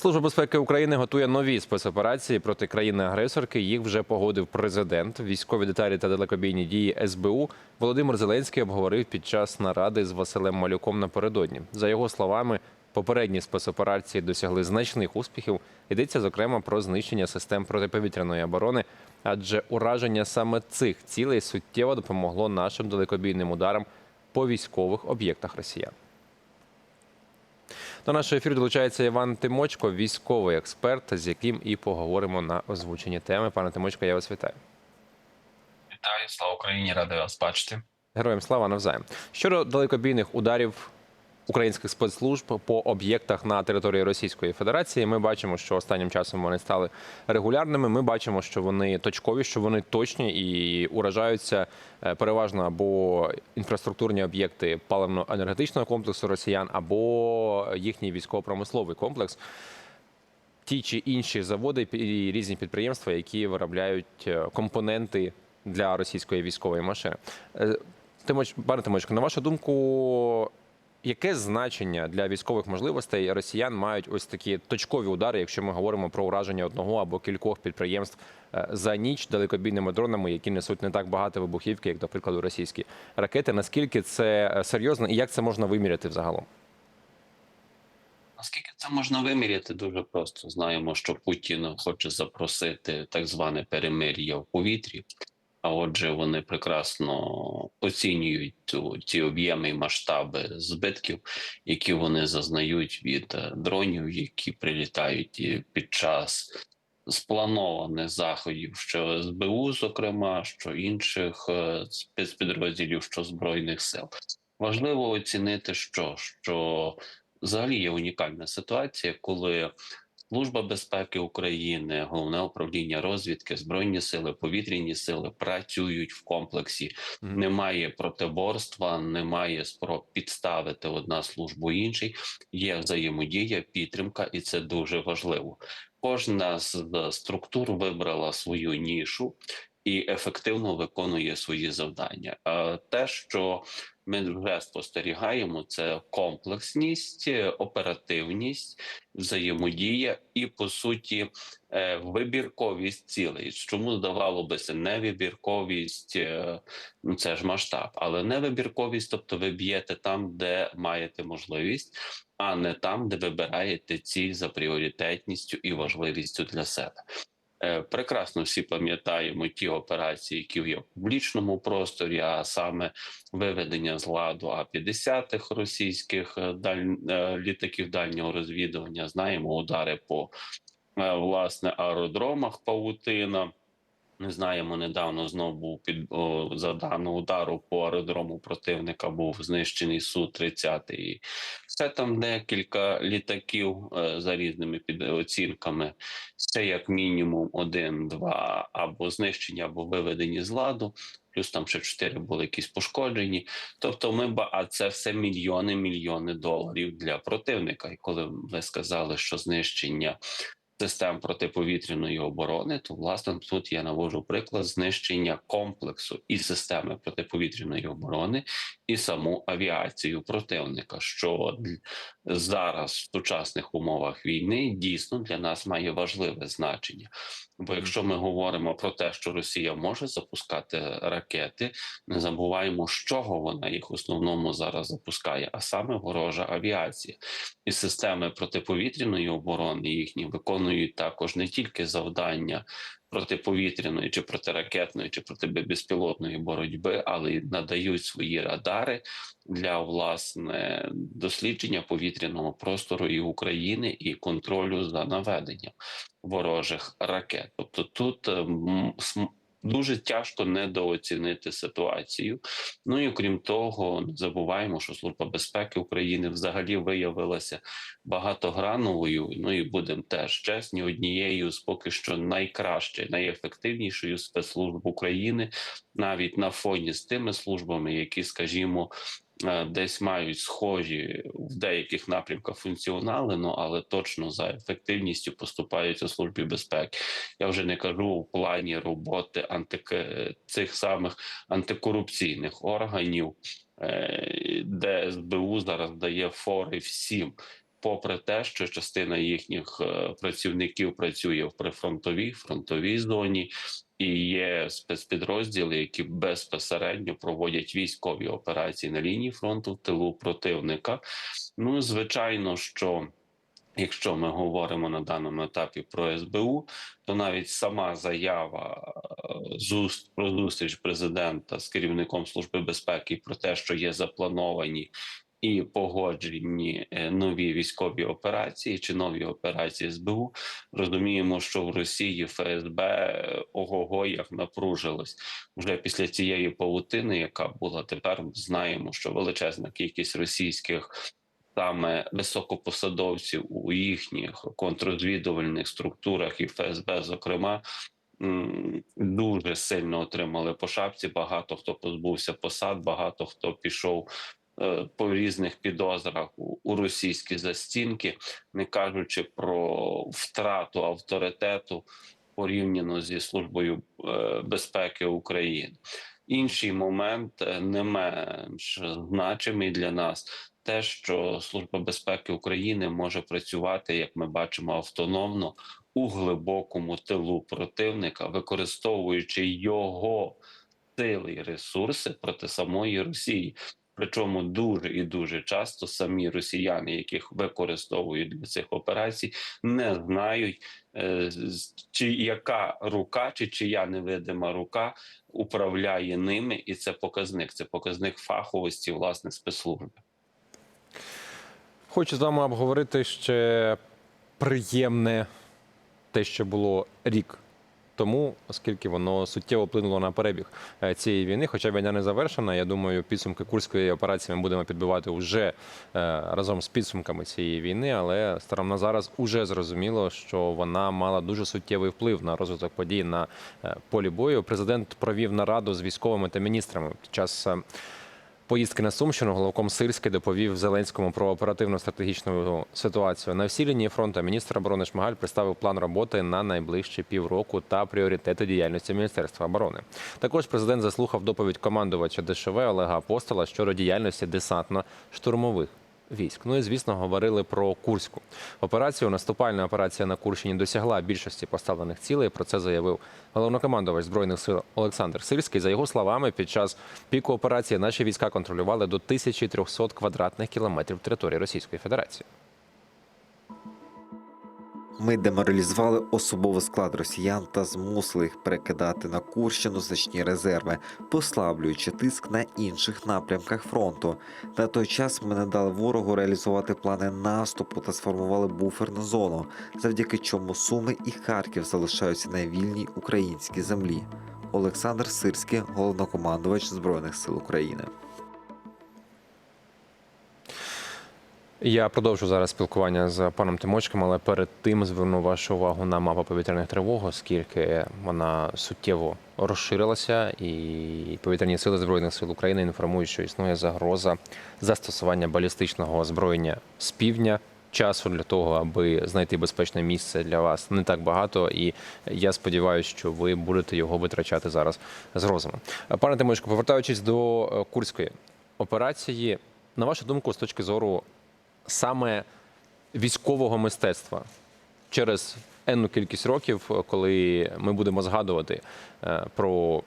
Служба безпеки України готує нові спецоперації проти країни-агресорки. Їх вже погодив президент. Військові деталі та далекобійні дії СБУ Володимир Зеленський обговорив під час наради з Василем Малюком напередодні. За його словами, попередні спецоперації досягли значних успіхів. Йдеться зокрема про знищення систем протиповітряної оборони, адже ураження саме цих цілей суттєво допомогло нашим далекобійним ударам по військових об'єктах росіян. До нашого ефіру долучається Іван Тимочко, військовий експерт, з яким і поговоримо на озвучені теми. Пане Тимочко, я вас вітаю. Вітаю, слава Україні, радий вас бачити. Героям слава навзаєм. Щодо далекобійних ударів українських спецслужб по об'єктах на території Російської Федерації, ми бачимо, що останнім часом вони стали регулярними. Ми бачимо, що вони точкові, що вони точні і уражаються е, переважно або інфраструктурні об'єкти паливно-енергетичного комплексу росіян, або їхній військово-промисловий комплекс. Ті чи інші заводи і різні підприємства, які виробляють е, компоненти для російської військової машини. Е, Тимоч, пане Тимочко, на вашу думку, яке значення для військових можливостей росіян мають ось такі точкові удари, якщо ми говоримо про ураження одного або кількох підприємств е, за ніч далекобійними дронами, які несуть не так багато вибухівки, як, до прикладу, російські ракети? Наскільки це е, серйозно і як це можна виміряти взагалом? Наскільки це можна виміряти? Дуже просто знаємо, що Путін хоче запросити так зване перемир'я в повітрі. А отже, вони прекрасно оцінюють цю- ці об'єми і масштаби збитків, які вони зазнають від е, дронів, які прилітають під час спланованих заходів, що СБУ, зокрема, що інших е, спецпідрозділів, що збройних сил. Важливо оцінити, що, що взагалі є унікальна ситуація, коли Служба безпеки України, головне управління розвідки, збройні сили, повітряні сили працюють в комплексі. Мгм. Немає протиборства, немає спроб підставити одна службу іншій. Є взаємодія, підтримка, і це дуже важливо. Кожна з структур вибрала свою нішу і ефективно виконує свої завдання. Те, що ми вже спостерігаємо, це комплексність, оперативність, взаємодія і по суті е, вибірковість цілей. Чому здавало би це невибірковість, е, ну це ж масштаб, але невибірковість, тобто ви б'єте там, де маєте можливість, а не там, де вибираєте ціль за пріоритетністю і важливістю для себе. Е, Прекрасно всі пам'ятаємо ті операції, які є в публічному просторі, а саме виведення з ладу А-50 російських е, даль... е, літаків дальнього розвідування. Знаємо удари по власне аеродромах Павутина. Ми знаємо, недавно знов був під о, за даного удару по аеродрому противника був знищений су 30 і Це там декілька літаків е, за різними підоцінками. Це як мінімум один-два або знищення, або виведені з ладу. Плюс там ще чотири були якісь пошкоджені. Тобто, ми ба- а це все мільйони, мільйони доларів для противника. І коли ви сказали, що знищення систем протиповітряної оборони, то власне тут я навожу приклад знищення комплексу і системи протиповітряної оборони, і саму авіацію противника, що зараз в сучасних умовах війни дійсно для нас має важливе значення. Бо якщо ми говоримо про те, що Росія може запускати ракети, не забуваємо, з чого вона їх в основному зараз запускає, а саме ворожа авіація. І системи протиповітряної оборони їхні виконують також не тільки завдання протиповітряної чи протиракетної чи протибезпілотної боротьби, але й надають свої радари для власне дослідження повітряного простору і України і контролю за наведенням ворожих ракет. Тобто тут ем, дуже тяжко недооцінити ситуацію. Ну і крім того, не забуваємо, що служба безпеки України взагалі виявилася багатограновою. Ну і будемо теж чесні, однією з поки що найкраще, найефективнішою спецслужб України, навіть на фоні з тими службами, які, скажімо. Е, Десь мають схожі в деяких напрямках функціонали, ну але точно за ефективністю поступають у службі безпеки. Я вже не кажу в плані роботи антик... цих самих антикорупційних органів, е, де СБУ зараз дає фори всім. Попри те, що частина їхніх е, працівників працює в прифронтовій фронтовій зоні, і є спецпідрозділи, які безпосередньо проводять військові операції на лінії фронту в тилу противника. Ну, звичайно, що. Якщо ми говоримо на даному етапі про СБУ, то навіть сама заява е, про зустріч президента з керівником служби безпеки про те, що є заплановані і погоджені е, нові військові операції чи нові операції СБУ, розуміємо, що в Росії ФСБ е, ого-го як напружилось вже після цієї павутини, яка була тепер. Знаємо, що величезна кількість російських саме високопосадовців у їхніх контррозвідувальних структурах і ФСБ, зокрема, дуже сильно отримали по шапці. Багато хто позбувся посад, багато хто пішов. Е, По різних підозрах у, російські застінки, не кажучи про втрату авторитету порівняно зі службою е, безпеки України. Інший момент е, не менш значимий для нас те, що Служба безпеки України може працювати, як ми бачимо, автономно у глибокому тилу противника, використовуючи його сили і ресурси проти самої Росії. Причому дуже і дуже часто самі росіяни, яких використовують для цих операцій, не знають, е, чи яка рука, чи чия невидима рука управляє ними, і це показник. Це показник фаховості власне спецслужби. Хочу з вами обговорити ще приємне те, що було рік тому, оскільки воно суттєво вплинуло на перебіг е, цієї війни. Хоча війна не завершена. Я думаю, підсумки курської операції ми будемо підбивати вже е, разом з підсумками цієї війни. Але станом на зараз уже зрозуміло, що вона мала дуже суттєвий вплив на розвиток подій на е, полі бою. Президент провів нараду з військовими та міністрами під час. Поїздки на Сумщину головком Сирський доповів Зеленському про оперативну стратегічну ситуацію. На всій лінії фронту міністр оборони Шмигаль представив план роботи на найближчі півроку та пріоритети діяльності Міністерства оборони. Також президент заслухав доповідь командувача ДШВ Олега Апостола щодо діяльності десантно-штурмових військ. Ну і звісно, говорили про Курську операцію. Наступальна операція на Курщині досягла більшості поставлених цілей. Про це заявив головнокомандувач збройних сил Олександр Сирський. За його словами, під час піку операції наші війська контролювали до 1300 квадратних кілометрів території Російської Федерації. Ми деморалізували особовий склад росіян та змусили їх перекидати на Курщину значні резерви, послаблюючи тиск на інших напрямках фронту. На той час ми не дали ворогу реалізувати плани наступу та сформували буферну зону, завдяки чому Суми і Харків залишаються на вільній українській землі. Олександр Сирський, головнокомандувач Збройних сил України. Я продовжу зараз спілкування з паном Тимочком, але перед тим зверну вашу увагу на мапу повітряних тривог, оскільки вона суттєво розширилася, і повітряні сили збройних сил України інформують, що існує загроза застосування балістичного озброєння з півдня. Часу для того, аби знайти безпечне місце для вас не так багато, і я сподіваюся, що ви будете його витрачати зараз з розумом. Пане Тимочко, повертаючись до е, курської операції, на вашу думку, з точки зору саме військового мистецтва через енну кількість років, коли ми будемо згадувати е, про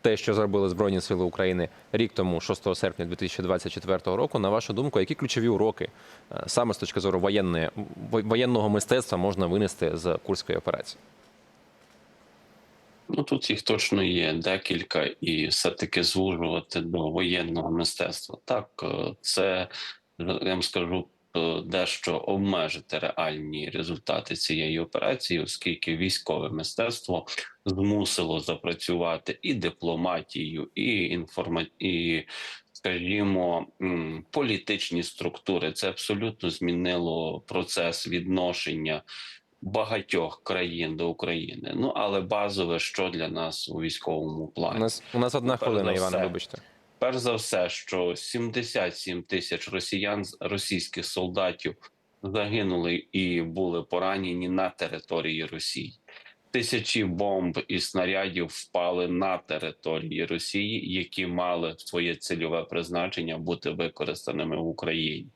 те, що зробили Збройні Сили України рік тому, 6 серпня 2024 року. На вашу думку, які ключові уроки е, саме з точки зору воєнної во- воєнного мистецтва можна винести з курської операції? Ну тут їх точно є декілька, і все-таки звужувати до воєнного мистецтва. Так, е, це я вам скажу. е, Дещо обмежити реальні результати цієї операції, оскільки військове мистецтво змусило запрацювати і дипломатію, і інформа... і, скажімо, політичні структури. Це абсолютно змінило процес відношення багатьох країн до України. Ну але базове, що для нас у військовому У плані, нас у нас одна Ну, перш хвилина, Іване, вибачте. Перш за все, що 77 тисяч росіян російських солдатів загинули і були поранені на території Росії. Тисячі бомб і снарядів впали на території Росії, які мали своє цільове призначення бути використаними в Україні.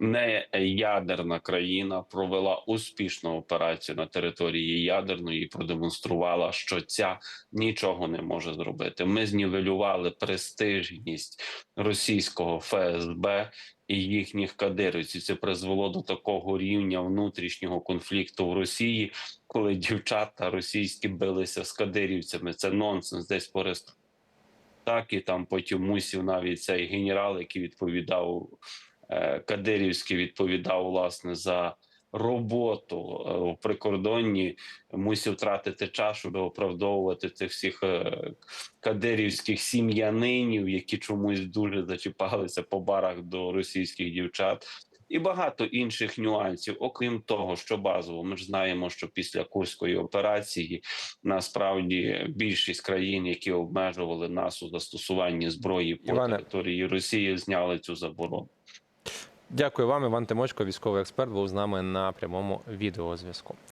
Не ядерна країна провела успішну операцію на території ядерної і продемонструвала, що ця нічого не може зробити. Ми знівелювали престижність російського ФСБ і їхніх кадирівців. Це призвело до такого рівня внутрішнього конфлікту в Росії, коли дівчата російські билися з кадирівцями. Це нонсенс десь по. Так і там потім мусів навіть цей генерал, який відповідав Кадирівський, відповідав власне за роботу е, в прикордонні, мусив тратити час, щоб оправдовувати цих всіх е, кадирівських сім'янинів, які чомусь дуже зачіпалися по барах до російських дівчат. І багато інших нюансів, окрім того, що базово, ми ж знаємо, що після курської операції насправді більшість країн, які обмежували нас у застосуванні зброї по Іване. території Росії, зняли цю заборону. Дякую вам, Іван Тимочко, військовий експерт, був з нами на прямому відеозв'язку.